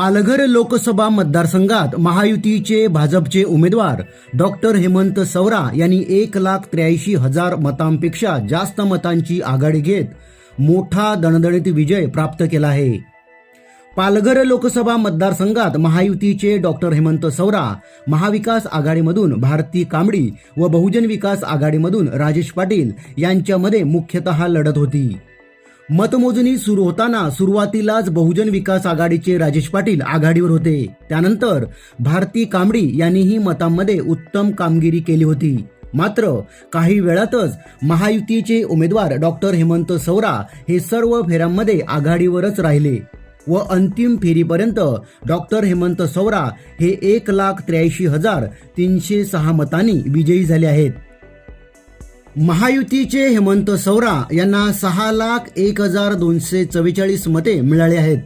पालघर लोकसभा मतदारसंघात महायुतीचे भाजपचे उमेदवार डॉक्टर हेमंत सवरा यांनी एक लाख त्र्याऐंशी हजार मतांपेक्षा जास्त मतांची आघाडी घेत मोठा दणदणीत विजय प्राप्त केला आहे. पालघर लोकसभा मतदारसंघात महायुतीचे डॉक्टर हेमंत सवरा महाविकास आघाडीमधून भारती कांबडी व बहुजन विकास आघाडीमधून राजेश पाटील यांच्यामध्ये मुख्यतः लढत होती. मतमोजणी सुरू होताना सुरुवातीलाच बहुजन विकास आघाडीचे राजेश पाटील आघाडीवर होते. त्यानंतर भारती कांबडी यांनीही मतांमध्ये उत्तम कामगिरी केली होती. मात्र काही वेळातच महायुतीचे उमेदवार डॉक्टर हेमंत सौरा हे सर्व फेऱ्यांमध्ये आघाडीवरच राहिले व अंतिम फेरीपर्यंत डॉक्टर हेमंत सौरा हे एक लाख त्र्याऐंशी हजार तीनशे सहा मतांनी विजयी झाले आहेत. महायुतीचे हेमंत सौरा यांना सहा लाख एक हजार दोनशे चव्वेचाळीस मते मिळाली आहेत.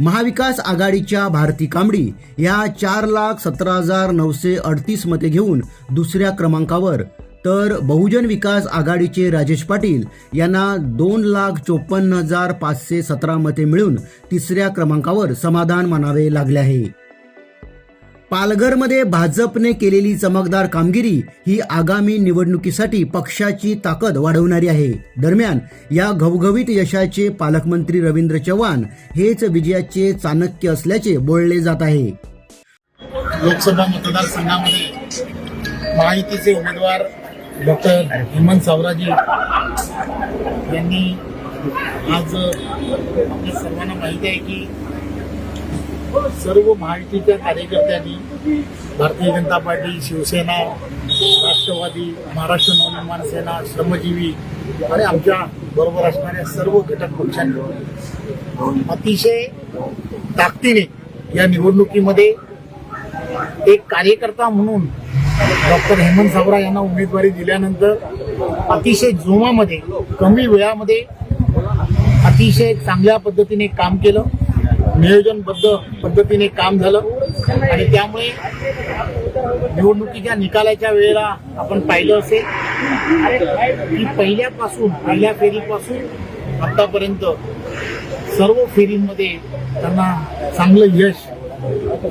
महाविकास आघाडीच्या भारती कांबडी या चार लाख सतरा हजार नऊशे अडतीस मते घेऊन दुसऱ्या क्रमांकावर. तर बहुजन विकास आघाडीचे राजेश पाटील यांना दोन लाख चोपन्न हजार पाचशे सतरा मते मिळून तिसऱ्या क्रमांकावर समाधान मानावे लागले आहे. पालघरमध्ये भाजपने केलेली चमकदार कामगिरी ही आगामी निवडणुकीसाठी पक्षाची ताकद वाढवणारी आहे. दरम्यान या घवघवीत यशाचे पालकमंत्री रवींद्र चव्हाण हेच विजयाचे चाणक्य असल्याचे बोलले जात आहे. लोकसभा मतदारसंघामध्ये महायुतीचे उमेदवार डॉक्टर हेमंत सावराजी यांनी आज आपल्या सर्वांना माहिती आहे की सर्व महायुतीच्या कार्यकर्त्यांनी भारतीय जनता पार्टी शिवसेना राष्ट्रवादी महाराष्ट्र नवनिर्माण सेना श्रमजीवी आणि आमच्या बरोबर असणाऱ्या सर्व घटक पक्षांनी अतिशय ताकदीने या निवडणुकीमध्ये एक कार्यकर्ता म्हणून डॉक्टर हेमंत सावरा यांना उमेदवारी दिल्यानंतर अतिशय जोमामध्ये कमी वेळामध्ये अतिशय चांगल्या पद्धतीने काम केलं. नियोजनबद्ध पद्धतीने काम झालं. आणि त्यामुळे निवडणुकीच्या निकालाच्या वेळेला आपण पाहिलं असेल की पहिल्यापासून पहिल्या फेरीपासून आतापर्यंत सर्व फेरींमध्ये त्यांना चांगलं यश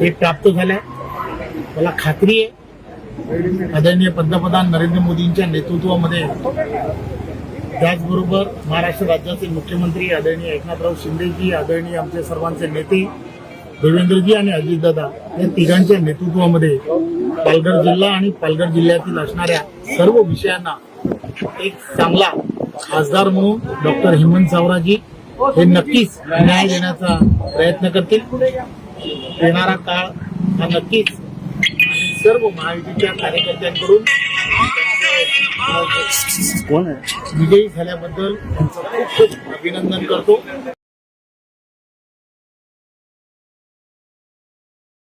हे प्राप्त झालंय. मला खात्री आहे आदरणीय पंतप्रधान नरेंद्र मोदींच्या नेतृत्वामध्ये त्याचबरोबर महाराष्ट्र राज्याचे मुख्यमंत्री आदरणीय एकनाथराव शिंदेजी आदरणीय आमचे सर्वांचे नेते देवेंद्रजी आणि अजितदादा या तिघांच्या नेतृत्वामध्ये पालघर जिल्हा आणि पालघर जिल्ह्यातील असणाऱ्या सर्व विषयांना एक चांगला खासदार म्हणून डॉक्टर हेमंत सावराजी हे नक्कीच न्याय देण्याचा प्रयत्न करतील. येणारा काळ हा नक्कीच सर्व महायुतीच्या कार्यकर्त्यांकडून विजयी झाल्याबद्दल त्यांचं खूप खूप अभिनंदन करतो.